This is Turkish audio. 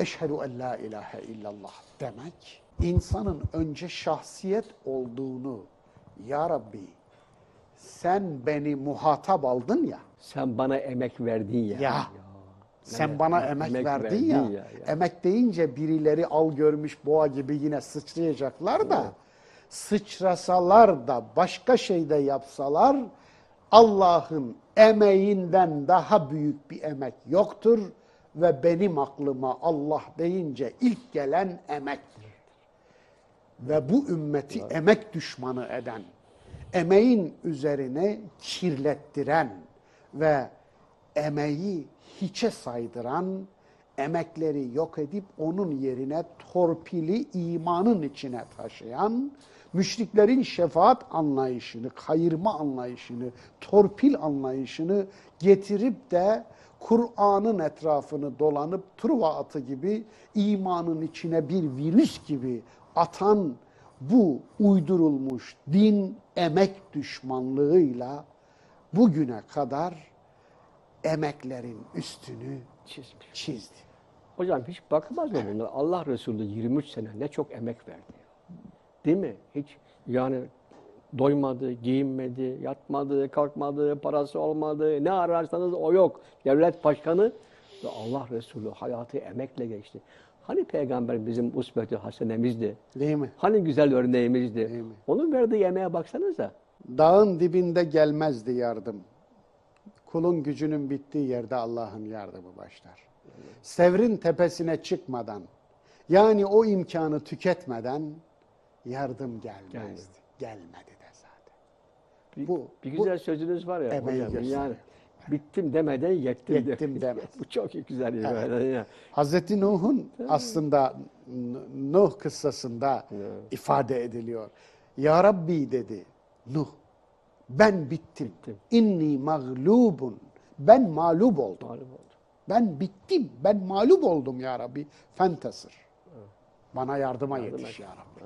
eşhedü en la ilahe illallah demek, insanın önce şahsiyet olduğunu, Ya Rabbi sen beni muhatap aldın ya, Sen bana emek verdin ya. ya, sen Evet, bana emek emek, verdin, verdin ya. ya, ya. Emek deyince birileri al görmüş boğa gibi yine sıçrayacaklar da sıçrasalar da başka şeyde yapsalar Allah'ın emeğinden daha büyük bir emek yoktur ve benim aklıma Allah deyince ilk gelen emektir. Ve bu ümmeti emek düşmanı eden, emeğin üzerine kirlettiren ve emeği hiçe saydıran, emekleri yok edip onun yerine torpili imanın içine taşıyan, müşriklerin şefaat anlayışını, kayırma anlayışını, torpil anlayışını getirip de Kur'an'ın etrafını dolanıp truva atı gibi imanın içine bir virüs gibi atan bu uydurulmuş din emek düşmanlığıyla bugüne kadar emeklerin üstünü Çizmiş. çizdi. Hocam hiç bakmaz mı bunlar? Allah Resulü 23 sene ne çok emek verdi. Değil mi? Hiç yani doymadı, giyinmedi, yatmadı, kalkmadı, parası olmadı. Ne ararsanız o yok. Devlet başkanı ve Allah Resulü hayatı emekle geçti. Hani peygamber bizim usbeti hasenemizdi? Değil mi? Hani güzel örneğimizdi? Değil mi? Onun verdiği emeğe baksanıza. Dağın dibinde gelmezdi yardım. Kulun gücünün bittiği yerde Allah'ın yardımı başlar. Sevrin tepesine çıkmadan, yani o imkanı tüketmeden yardım gelmezdi. Gelmedi zaten. Bir, Bu- bir bu güzel sözünüz var ya hocam. Yani bittim demeden yettim. Yettim demez. Bu çok güzel. Evet. Yani. ya. Hazreti Nuh'un aslında Nuh kıssasında ifade ediliyor. Ya Rabbi dedi Nuh, ben bittim. Bittim. İnni mağlubun. Ben mağlup oldum. Malum oldu. Ben bittim. Ben mağlup oldum ya Rabbi. Fentasır. Bana yardıma yetiş ya Rabbi.